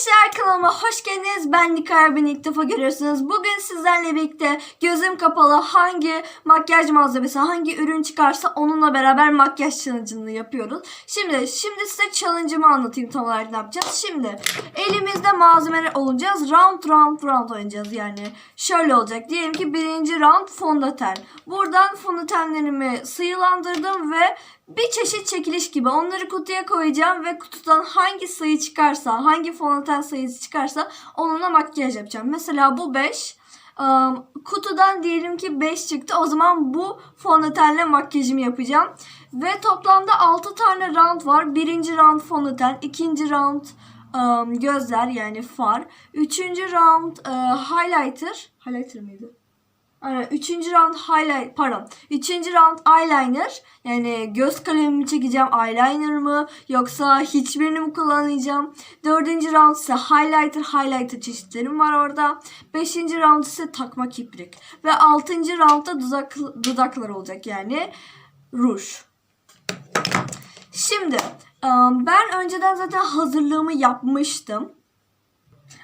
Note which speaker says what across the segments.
Speaker 1: Arkadaşlar kanalıma hoş geldiniz. Ben Nikar beni ilk defa görüyorsunuz. Bugün sizlerle birlikte gözüm kapalı hangi makyaj malzemesi, hangi ürün çıkarsa onunla beraber makyaj challenge'ını yapıyoruz. Şimdi şimdi size challenge'ımı anlatayım tam olarak ne yapacağız. Şimdi elimizde malzemeler olacağız. Round round round oynayacağız yani. Şöyle olacak. Diyelim ki birinci round fondöten. Buradan fondötenlerimi sıyılandırdım ve bir çeşit çekiliş gibi onları kutuya koyacağım ve kutudan hangi sayı çıkarsa, hangi fondöten sayısı çıkarsa onunla makyaj yapacağım. Mesela bu 5. kutudan diyelim ki 5 çıktı. O zaman bu fondötenle makyajımı yapacağım. Ve toplamda 6 tane round var. Birinci round fondöten, ikinci round ım, gözler yani far. Üçüncü round e, highlighter. Highlighter mıydı? Aynen. Üçüncü round highlight pardon. Üçüncü round eyeliner. Yani göz kalemimi çekeceğim eyeliner mı yoksa hiçbirini mi kullanacağım? Dördüncü round ise highlighter highlighter çeşitlerim var orada. Beşinci round ise takma kiprik. Ve altıncı roundda dudak, dudaklar olacak yani ruj. Şimdi ıı, ben önceden zaten hazırlığımı yapmıştım.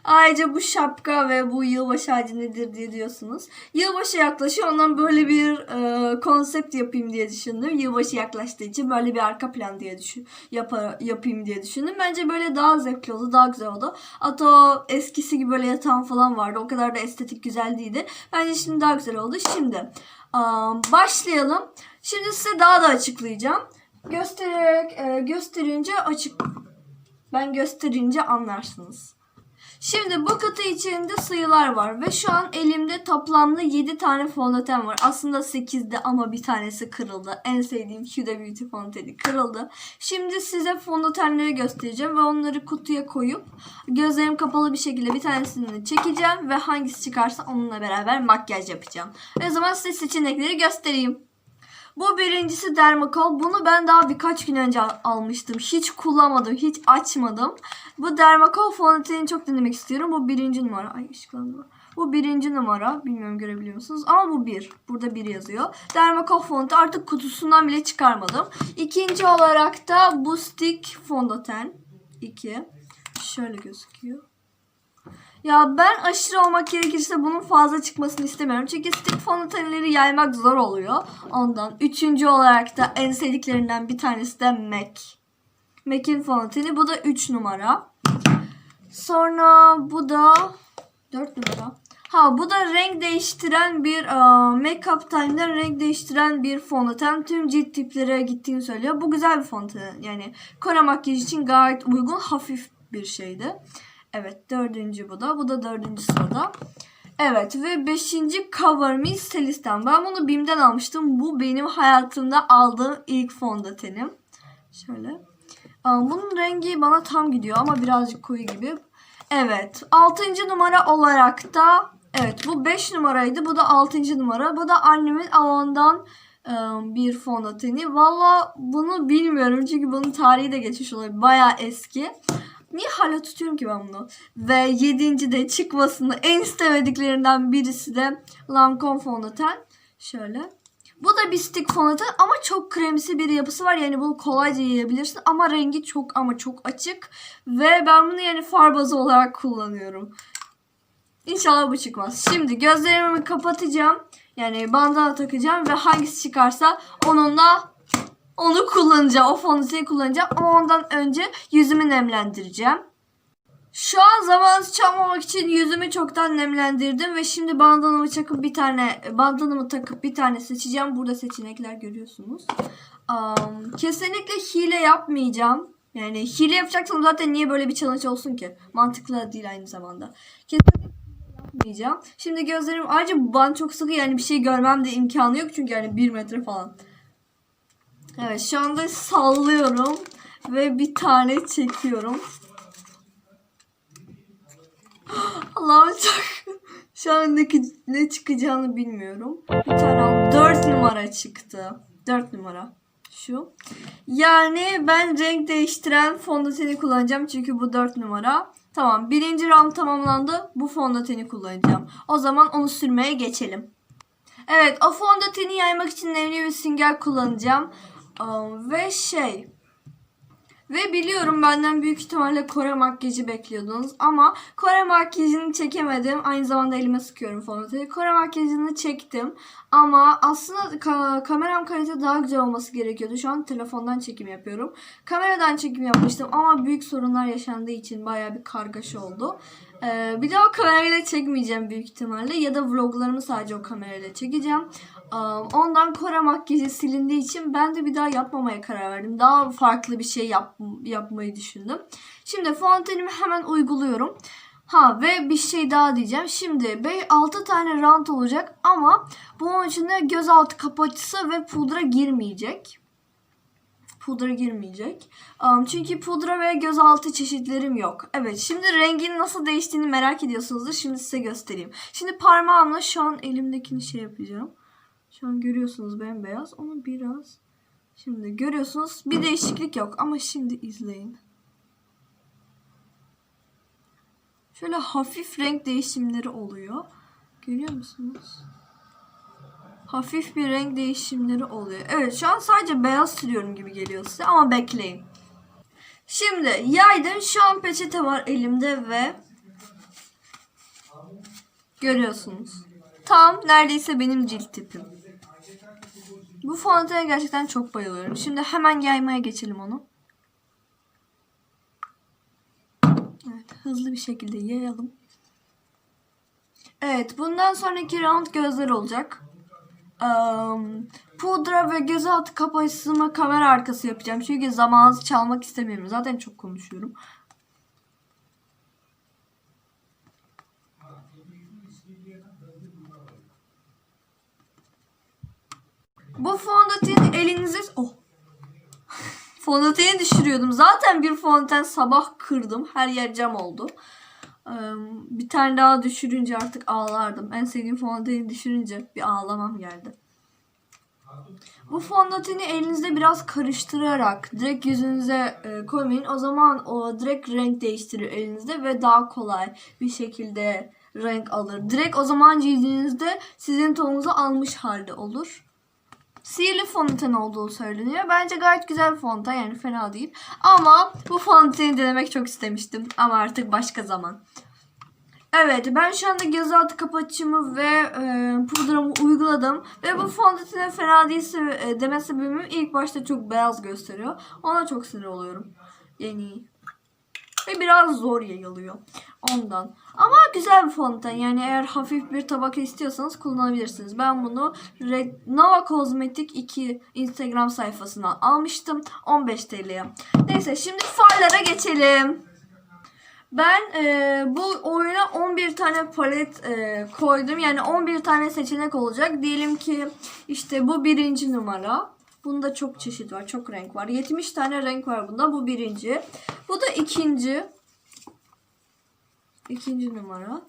Speaker 1: Ayrıca bu şapka ve bu yılbaşı ağacı nedir diye diyorsunuz. Yılbaşı yaklaşıyor ondan böyle bir e, konsept yapayım diye düşündüm. Yılbaşı yaklaştığı için böyle bir arka plan diye düşün, yapa, yapayım diye düşündüm. Bence böyle daha zevkli oldu, daha güzel oldu. Hatta eskisi gibi böyle yatağım falan vardı. O kadar da estetik güzel değildi. Bence şimdi daha güzel oldu. Şimdi aa, başlayalım. Şimdi size daha da açıklayacağım. Göstererek, e, gösterince açık. Ben gösterince anlarsınız. Şimdi bu kutu içinde sayılar var ve şu an elimde toplamda 7 tane fondöten var. Aslında 8'di ama bir tanesi kırıldı. En sevdiğim Huda Beauty fondöteni kırıldı. Şimdi size fondötenleri göstereceğim ve onları kutuya koyup gözlerim kapalı bir şekilde bir tanesini çekeceğim ve hangisi çıkarsa onunla beraber makyaj yapacağım. O zaman size seçenekleri göstereyim. Bu birincisi Dermacol. Bunu ben daha birkaç gün önce al- almıştım. Hiç kullanmadım, hiç açmadım. Bu Dermacol fondöteni çok denemek istiyorum. Bu birinci numara. Ay ışıklandı. Bu birinci numara. Bilmiyorum görebiliyor musunuz? Ama bu bir. Burada bir yazıyor. Dermacol fondöten artık kutusundan bile çıkarmadım. İkinci olarak da bu stick fondöten. 2. Şöyle gözüküyor. Ya ben aşırı olmak gerekirse bunun fazla çıkmasını istemiyorum. Çünkü stick fondötenleri yaymak zor oluyor. Ondan. Üçüncü olarak da en sevdiklerinden bir tanesi de MAC. MAC'in fondöteni. Bu da 3 numara. Sonra bu da 4 numara. Ha bu da renk değiştiren bir e, make-up time'da renk değiştiren bir fondöten. Tüm cilt tiplere gittiğini söylüyor. Bu güzel bir fondöten. Yani Kore makyaj için gayet uygun hafif bir şeydi. Evet dördüncü bu da. Bu da dördüncü sırada. Evet ve beşinci Cover Me Celeste'den. Ben bunu BİM'den almıştım. Bu benim hayatımda aldığım ilk fondötenim. Şöyle. Bunun rengi bana tam gidiyor ama birazcık koyu gibi. Evet. Altıncı numara olarak da evet bu 5 numaraydı. Bu da altıncı numara. Bu da annemin alandan bir fondöteni. Valla bunu bilmiyorum çünkü bunun tarihi de geçmiş olabilir. Bayağı eski. Niye hala tutuyorum ki ben bunu? Ve yedinci de çıkmasını en istemediklerinden birisi de Lancome fondöten. Şöyle. Bu da bir stick fondöten ama çok kremsi bir yapısı var. Yani bunu kolayca yiyebilirsin ama rengi çok ama çok açık. Ve ben bunu yani far bazı olarak kullanıyorum. İnşallah bu çıkmaz. Şimdi gözlerimi kapatacağım. Yani bandana takacağım ve hangisi çıkarsa onunla onu kullanacağım. O fondöteni kullanacağım. Ama ondan önce yüzümü nemlendireceğim. Şu an zamanınızı çalmamak için yüzümü çoktan nemlendirdim ve şimdi bandanamı takıp bir tane bandanamı takıp bir tane seçeceğim. Burada seçenekler görüyorsunuz. Am, kesinlikle hile yapmayacağım. Yani hile yapacaksam zaten niye böyle bir challenge olsun ki? Mantıklı değil aynı zamanda. Kesinlikle yapmayacağım. Şimdi gözlerim ayrıca bu bant çok sıkı yani bir şey görmem de imkanı yok çünkü yani bir metre falan. Evet şu anda sallıyorum ve bir tane çekiyorum. Allah'ım çok... Şu an ne, çıkacağını bilmiyorum. Bir tane al. 4 numara çıktı. 4 numara. Şu. Yani ben renk değiştiren fondöteni kullanacağım. Çünkü bu 4 numara. Tamam. Birinci round tamamlandı. Bu fondöteni kullanacağım. O zaman onu sürmeye geçelim. Evet. O fondöteni yaymak için nemli bir sünger kullanacağım. Ve şey Ve biliyorum benden büyük ihtimalle Kore makyajı bekliyordunuz ama Kore makyajını çekemedim. Aynı zamanda elime sıkıyorum fondöteni. Kore makyajını çektim ama aslında ka- kameram kalite daha güzel olması gerekiyordu. Şu an telefondan çekim yapıyorum. Kameradan çekim yapmıştım ama büyük sorunlar yaşandığı için baya bir kargaşa oldu. Ee, bir daha o kamerayla çekmeyeceğim büyük ihtimalle ya da vloglarımı sadece o kamerayla çekeceğim. Ee, Ondan Kore makyajı silindiği için ben de bir daha yapmamaya karar verdim. Daha farklı bir şey yap, yapmayı düşündüm. Şimdi fontenimi hemen uyguluyorum. Ha ve bir şey daha diyeceğim. Şimdi 6 tane rant olacak ama bunun içinde gözaltı kapatıcısı ve pudra girmeyecek. Pudra girmeyecek. Um, çünkü pudra ve gözaltı çeşitlerim yok. Evet şimdi rengin nasıl değiştiğini merak ediyorsunuzdur. Şimdi size göstereyim. Şimdi parmağımla şu an elimdekini şey yapacağım. Şu an görüyorsunuz bembeyaz. Onu biraz şimdi görüyorsunuz bir değişiklik yok ama şimdi izleyin. Şöyle hafif renk değişimleri oluyor. Görüyor musunuz? Hafif bir renk değişimleri oluyor. Evet şu an sadece beyaz sürüyorum gibi geliyor size ama bekleyin. Şimdi yaydım. Şu an peçete var elimde ve görüyorsunuz. Tam neredeyse benim cilt tipim. Bu fondötene gerçekten çok bayılıyorum. Şimdi hemen yaymaya geçelim onu. Evet, hızlı bir şekilde yayalım. Evet, bundan sonraki round gözler olacak. Eee, pudra ve gözaltı kapatısını kamera arkası yapacağım. Çünkü zamanınızı çalmak istemiyorum. Zaten çok konuşuyorum. Bu fondöteni elinize... Oh. Fondöteni düşürüyordum. Zaten bir fondöten sabah kırdım. Her yer cam oldu. Bir tane daha düşürünce artık ağlardım. En sevdiğim fondöteni düşürünce bir ağlamam geldi. Bu fondöteni elinizde biraz karıştırarak direkt yüzünüze e, koymayın. O zaman o direkt renk değiştirir elinizde ve daha kolay bir şekilde renk alır. Direkt o zaman cildinizde sizin tonunuzu almış halde olur. Sihirli fondöten olduğu söyleniyor. Bence gayet güzel bir fondöten yani fena değil. Ama bu fondöteni denemek çok istemiştim. Ama artık başka zaman. Evet ben şu anda gözaltı kapatıcımı ve e, pudramı uyguladım. Ve bu fondötenin fena değilse e, deme sebebim ilk başta çok beyaz gösteriyor. Ona çok sinir oluyorum. Yani ve biraz zor yayılıyor. Ondan. Ama güzel bir fondöten. Yani eğer hafif bir tabaka istiyorsanız kullanabilirsiniz. Ben bunu Red Nova Kozmetik 2 Instagram sayfasından almıştım. 15 TL'ye. Neyse şimdi farlara geçelim. Ben e, bu oyuna 11 tane palet e, koydum. Yani 11 tane seçenek olacak. Diyelim ki işte bu birinci numara. Bunda çok çeşit var. Çok renk var. 70 tane renk var bunda. Bu birinci. Bu da ikinci. İkinci numara.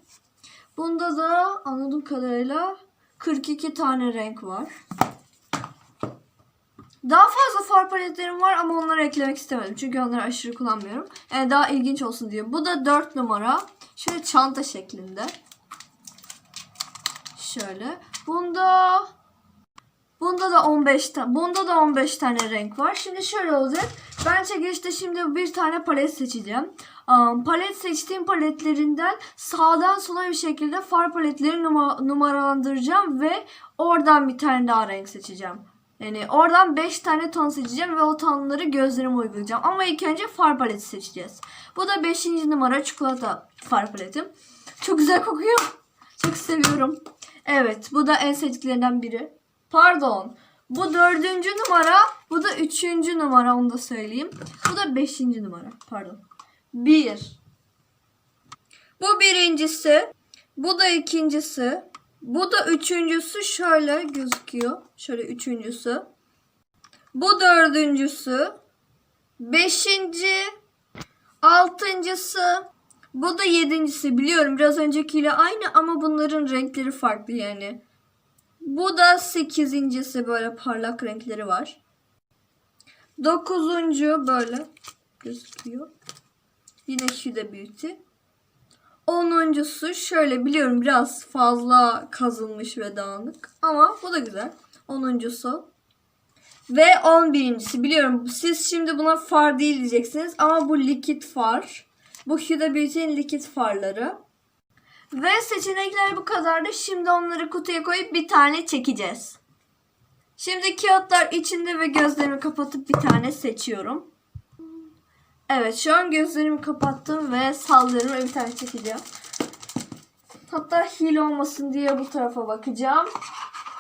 Speaker 1: Bunda da anladığım kadarıyla 42 tane renk var. Daha fazla far paletlerim var ama onları eklemek istemedim. Çünkü onları aşırı kullanmıyorum. Yani daha ilginç olsun diye. Bu da 4 numara. Şöyle çanta şeklinde. Şöyle. Bunda Bunda da 15 tane. Bunda da 15 tane renk var. Şimdi şöyle olacak. Ben çekilişte şimdi bir tane palet seçeceğim. Um, palet seçtiğim paletlerinden sağdan sola bir şekilde far paletleri numa- numaralandıracağım ve oradan bir tane daha renk seçeceğim. Yani oradan 5 tane ton seçeceğim ve o tonları gözlerime uygulayacağım. Ama ilk önce far paleti seçeceğiz. Bu da 5. numara çikolata far paletim. Çok güzel kokuyor. Çok seviyorum. Evet bu da en sevdiklerinden biri. Pardon. Bu dördüncü numara. Bu da üçüncü numara onu da söyleyeyim. Bu da beşinci numara. Pardon. Bir. Bu birincisi. Bu da ikincisi. Bu da üçüncüsü şöyle gözüküyor. Şöyle üçüncüsü. Bu dördüncüsü. Beşinci. Altıncısı. Bu da yedincisi. Biliyorum biraz öncekiyle aynı ama bunların renkleri farklı yani. Bu da sekizincisi böyle parlak renkleri var. Dokuzuncu böyle gözüküyor. Yine şu da beauty. Onuncusu şöyle biliyorum biraz fazla kazınmış ve dağınık. Ama bu da güzel. Onuncusu. Ve 11.si biliyorum siz şimdi buna far değil diyeceksiniz ama bu likit far. Bu Huda Beauty'nin likit farları. Ve seçenekler bu kadardı. Şimdi onları kutuya koyup bir tane çekeceğiz. Şimdi kağıtlar içinde ve gözlerimi kapatıp bir tane seçiyorum. Evet şu an gözlerimi kapattım ve sallıyorum bir tane çekeceğim. Hatta hile olmasın diye bu tarafa bakacağım.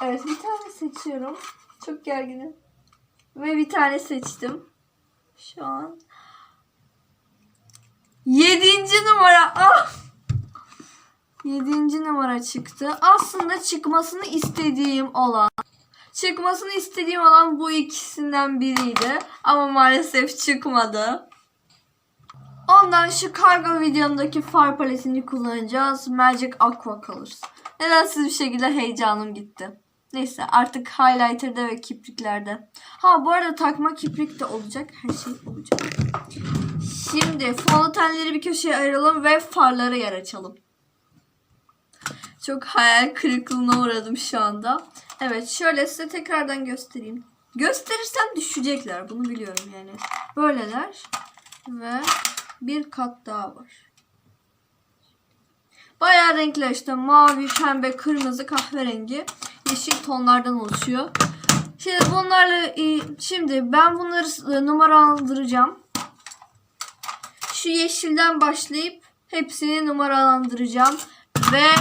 Speaker 1: Evet bir tane seçiyorum. Çok gerginim. Ve bir tane seçtim. Şu an. Yedinci numara. Ah! Yedinci numara çıktı. Aslında çıkmasını istediğim olan. Çıkmasını istediğim olan bu ikisinden biriydi. Ama maalesef çıkmadı. Ondan şu kargo videomdaki far paletini kullanacağız. Magic Aqua Colors. Nedensiz bir şekilde heyecanım gitti. Neyse artık highlighter'da ve kipriklerde. Ha bu arada takma kiprik de olacak. Her şey olacak. Şimdi fondötenleri bir köşeye ayıralım ve farlara yer açalım. Çok hayal kırıklığına uğradım şu anda. Evet şöyle size tekrardan göstereyim. Gösterirsem düşecekler. Bunu biliyorum yani. Böyleler. Ve bir kat daha var. Bayağı renkler işte mavi, pembe, kırmızı, kahverengi, yeşil tonlardan oluşuyor. Şimdi bunlarla şimdi ben bunları numaralandıracağım. Şu yeşilden başlayıp hepsini numaralandıracağım ve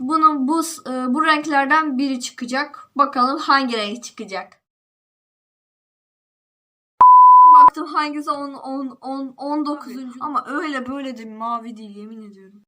Speaker 1: bunun bu e, bu renklerden biri çıkacak. Bakalım hangi renk çıkacak. Baktım hangisi 10 10 10 19. ama öyle böyle de mavi değil yemin ediyorum.